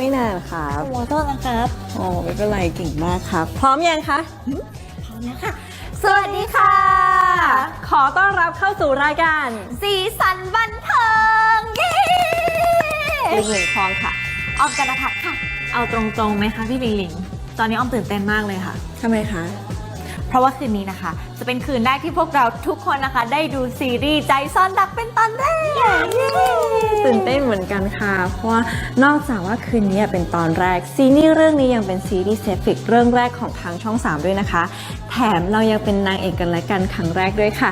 ไม่นานครับขอโทษนะครับโอ้ไม่เป็นไรเก่งมากครับ พร้อมยังคะ พร้อมแล้วค่ะ สวัสดีค่ะ ขอต้อนรับเข้าสู่รายการสีสันบันเทิงเย้ลิงหนึ่งคลองค่ะ ออมกันพัฒน์ค่ะ เอาตรงๆไหมคะพี่ลิงลิง ตอนนี้อ้อมตื่นเต้นมากเลยค่ะทำไมคะ เพราะว่าคืนนี้นะคะ จะเป็นคืนแรกที่พวกเราทุกคนนะคะ ได้ดูซีรีส์ใจซ่อนรักเป็นตอนแรกตื่นเต้นเหมือนกันค่ะ เพราะว่านอกจากว่าคืนนี้เป็นตอนแรก ซีรีส์เรื่องนี้ยังเป็นซีรีส์เซฟิกเรื่องแรกของทางช่อง 3 ด้วยนะคะ แถมเรายังเป็นนางเอกกันและกันครั้งแรกด้วยค่ะ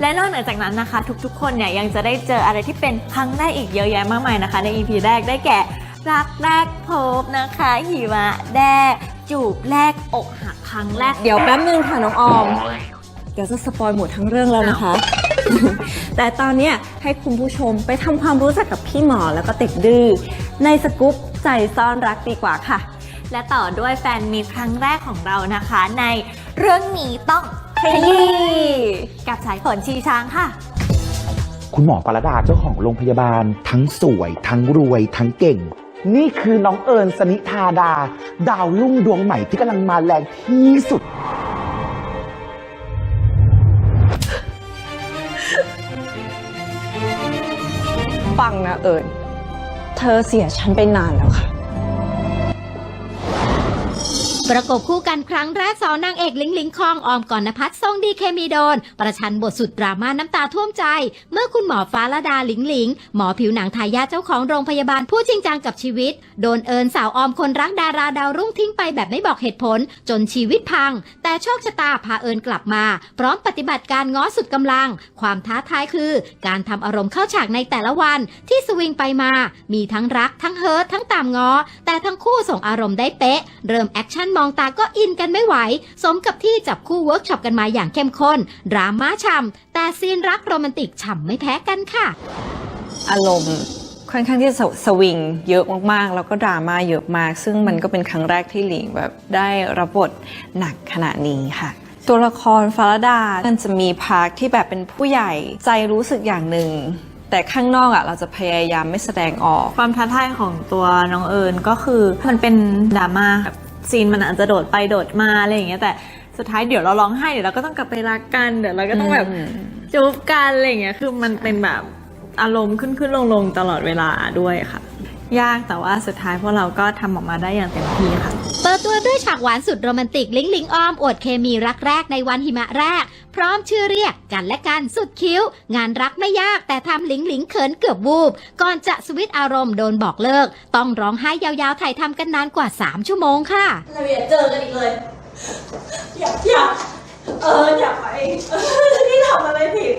และนอกเหนือจากนั้นนะคะ ทุกๆ คนเนี่ยยังจะได้เจออะไรที่เป็นครั้งแรกอีกเยอะแยะมากมายนะคะ ใน EP แรกได้แก่รักแรกพบนะคะหิมะแดก จูบแรกอกหักครั้งแรก เดี๋ยวแป๊บนึงค่ะน้องออม เดี๋ยวจะสปอยหมดทั้งเรื่องแล้วนะคะ แต่ตอนเนี้ยให้คุณผู้ชมไปทำความรู้จักกับพี่หมอแล้วก็เต็กดื้อในสกู๊ปใจซ่อนรักดีกว่าค่ะ และต่อด้วยแฟนมีตครั้งแรกของเรานะคะ ในเรื่องนี้ต้องขยี้กับสายฝนชีช้างค่ะคุณหมอปรดาเจ้าของโรงพยาบาล ทั้งสวย ทั้งรวย ทั้งเก่ง นี่คือน้องเอิญสนิธาดา ดาวรุ่งดวงใหม่ที่กำลังมาแรงที่สุด ฟังนะเอิญเธอเสียฉันไปนานแล้วค่ะ ประกบคู่กันครั้งแรกสองนางเอกลิงลิงคองออมก่อนนภัสทรงดีเคมีโดน ประชันบทสุดดราม่าน้ำตาท่วมใจ เมื่อคุณหมอฟ้าละดาหลิงหลิง หมอผิวหนังทายาเจ้าของโรงพยาบาลผู้จริงจังกับชีวิต โดนเอิญสาวออมคนรักดาราดาวรุ่งทิ้งไปแบบไม่บอกเหตุผล จนชีวิตพัง แต่โชคชะตาพาเอิญกลับมา พร้อมปฏิบัติการง้อสุดกำลัง ความท้าทายคือ การทำอารมณ์เข้าฉากในแต่ละวัน ที่สวิงไปมา มีทั้งรักทั้งเฮิร์ตทั้งตามง้อแต่ทั้งคู่ส่งอารมณ์ได้เป๊ะ เริ่มแอคชั่นมองตาก็อินกันไม่ไหว สมกับที่จับคู่เวิร์กช็อปกันมาอย่างเข้มข้น ดราม่าฉ่ำแต่ซีนรักโรแมนติกฉ่ำไม่แพ้กันค่ะ อารมณ์ค่อนข้างที่จะสสวิงเยอะมากๆ แล้วก็ดราม่าเยอะมาก ซึ่งมันก็เป็นครั้งแรกที่หลิงแบบได้รับบทหนักขนาดนี้ค่ะ ตัวละครฟาราดา มันจะมีพาร์ทที่แบบเป็นผู้ใหญ่ใจรู้สึกอย่างหนึ่งแต่ข้างนอกอะเราจะพยายามไม่แสดงออก ความท้าทายของตัวน้องเอิญก็คือมันเป็นดราม่าแบบ ซีนมันอาจจะโดดไปโดดมาอะไรอย่างเงี้ยแต่สุดท้ายเดี๋ยวเราร้องไห้เดี๋ยวเราก็ต้องกลับไปรักกันเดี๋ยวเราก็ต้องแบบอืมจูบกันอะไรอย่างเงี้ยคือมันเป็นแบบอารมณ์ขึ้นขึ้นลงลงตลอดเวลาด้วยค่ะ ยากแต่ว่าสุดท้ายพวกเราก็ทำออกมาได้อย่างเต็มที่ค่ะ เปิดตัวด้วยฉากหวานสุดโรแมนติกลิงลิงออมอวดเคมีรักแรกในวันหิมะแรก พร้อมชื่อเรียกกันและกันสุดคิ้ว งานรักไม่ยากแต่ทำลิงลิงเขินเกือบวูบ ก่อนจะสวิตช์อารมณ์โดนบอกเลิก ต้องร้องไห้ยาวๆถ่ายทำกันนานกว่า 3 ชั่วโมงค่ะ เราอย่าเจอกันอีกเลย อยากอยากเอออยากไปเออที่ทำอะไรผิด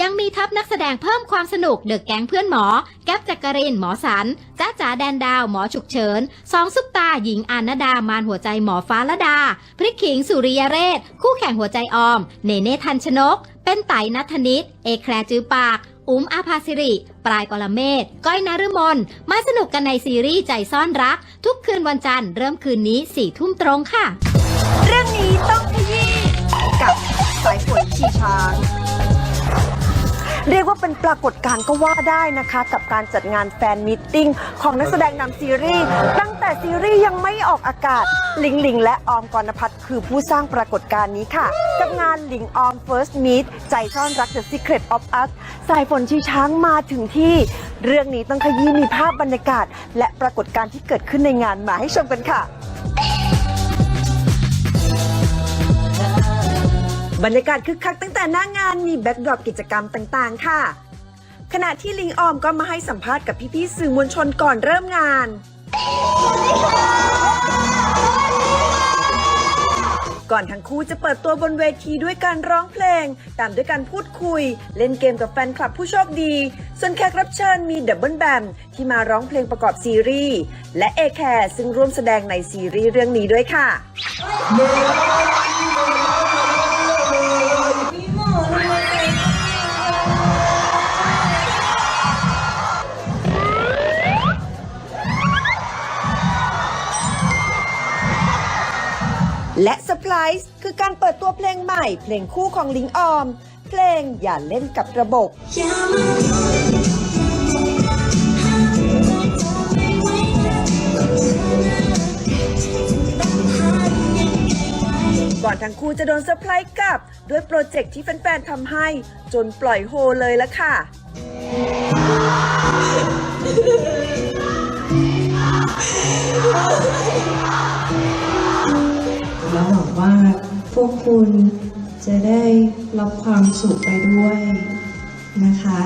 ยัง มีทัพนักแสดงเพิ่มความสนุกเดอะแก๊งเพื่อนหมอ แก๊ปจักรินหมอสันจ้าจ๋าแดนดาว หมอฉุกเฉินสองซุปตาหญิงอานดามานหัวใจหมอฟ้าละดา พริกขิงสุริยเรศ คู่แข่งหัวใจออม เนเน่ทันชนก เป็นไตนัทนิตเอแคลร์จือปากอุ้มอาภาสิริ ปลายปรเมศ ก้อยนฤมลมาสนุกกันในซีรีส์ใจซ่อนรัก ทุกคืนวันจันทร์เริ่มคืนนี้สี่ทุ่มตรงค่ะ เรื่องนี้ต้องขยี้กับสายฝนชีช้าง เรียกว่าเป็นปรากฏการณ์ก็ว่าได้นะคะ กับการจัดงานแฟนมิทติ้งของนักแสดงนำซีรีส์ตั้งแต่ซีรีส์ยังไม่ออกอากาศหลิงหลิงและออมกรณพัฒน์คือผู้สร้างปรากฏการณ์นี้ค่ะ กับงานหลิงออม First Meet ใจซ่อนรัก The Secret of Us สายฝนชีช้างมาถึงที่ เรื่องนี้ต้องขยี้มีภาพบรรยากาศ และปรากฏการณ์ที่เกิดขึ้นในงานมาให้ชมกันค่ะ บรรยากาศคึกคักตั้งแต่หน้างานมีแบ็กดรอปกิจกรรมต่างๆ ค่ะ ขณะที่ลิงออมก็มาให้สัมภาษณ์กับพี่ๆสื่อมวลชนก่อนเริ่มงาน ก่อนทั้งคู่จะเปิดตัวบนเวทีด้วยการร้องเพลง ตามด้วยการพูดคุย เล่นเกมกับแฟนคลับผู้โชคดี ส่วนแขกรับเชิญมีดับเบิลแบมที่มาร้องเพลงประกอบซีรีส์และเอแคร์ซึ่งร่วมแสดงในซีรีส์เรื่องนี้ด้วยค่ะ และเซอร์ไพรส์คือการเปิดตัวเพลงใหม่ เพลงคู่ของลิงออม เพลงอย่าเล่นกับระบบ ก่อนทั้งคู่จะโดนเซอร์ไพรส์กับ ด้วยโปรเจกต์ที่แฟนๆทำให้จนปล่อยโฮเลยละค่ะ Oh, แล้วหวังว่า พวกคุณจะได้รับความสุขไปด้วยนะคะ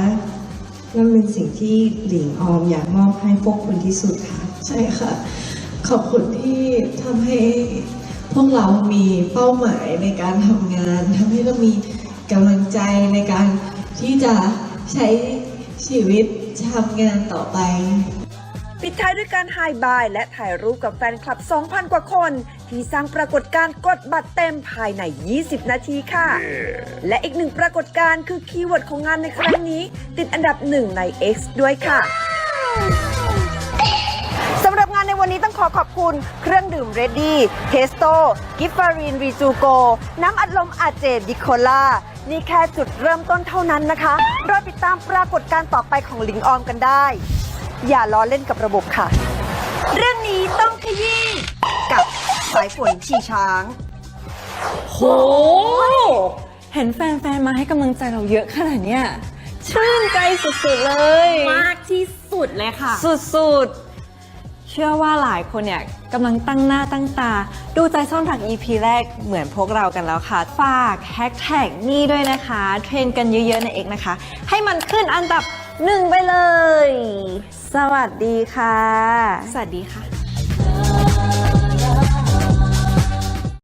นั่นเป็นสิ่งที่หลิงออมอยากมอบให้พวกคุณที่สุดค่ะ ใช่ค่ะ ขอบคุณที่ทำให้พวกเรามีเป้าหมายในการทำงานทำให้เรามีกำลังใจในการที่จะใช้ชีวิตทำงานต่อไป ปิดท้ายด้วยการไฮบายและถ่ายรูปกับแฟนคลับ 2,000 กว่าคน ที่สร้างปรากฏการณ์กดบัตรเต็มภายใน 20 นาทีค่ะ และอีกหนึ่งปรากฏการณ์คือคีย์เวิร์ดของงานในครั้งนี้ ติดอันดับหนึ่งใน X ด้วยค่ะสำหรับงานในวันนี้ต้องขอขอบคุณเครื่องดื่มเรดดี้เทสโตกิฟฟารีนรีจูโก น้ำอัดลมอาเจดิโคล่านี่แค่จุดเริ่มต้นเท่านั้นนะคะรอติดตามปรากฏการณ์ต่อไปของลิงออมกันได้ อย่าล้อเล่นกับระบบค่ะ เรื่องนี้ต้องขยี้กับ สายฝนชีช้าง โห เห็นแฟนๆ มาให้กำลังใจเราเยอะขนาดเนี้ยชื่นใจสุดๆเลย มากที่สุดเลยค่ะ สุดๆ เชื่อว่าหลายคนเนี่ยกำลังตั้งหน้าตั้งตา ดูใจซ่อนรัก EP แรกเหมือนพวกเรากันแล้วค่ะ ฝากแฮชแท็กนี่ด้วยนะคะ เทรนกันเยอะๆ ใน X นะคะ ให้มันขึ้นอันดับหนึ่งไปเลย สวัสดีค่ะ สวัสดีค่ะ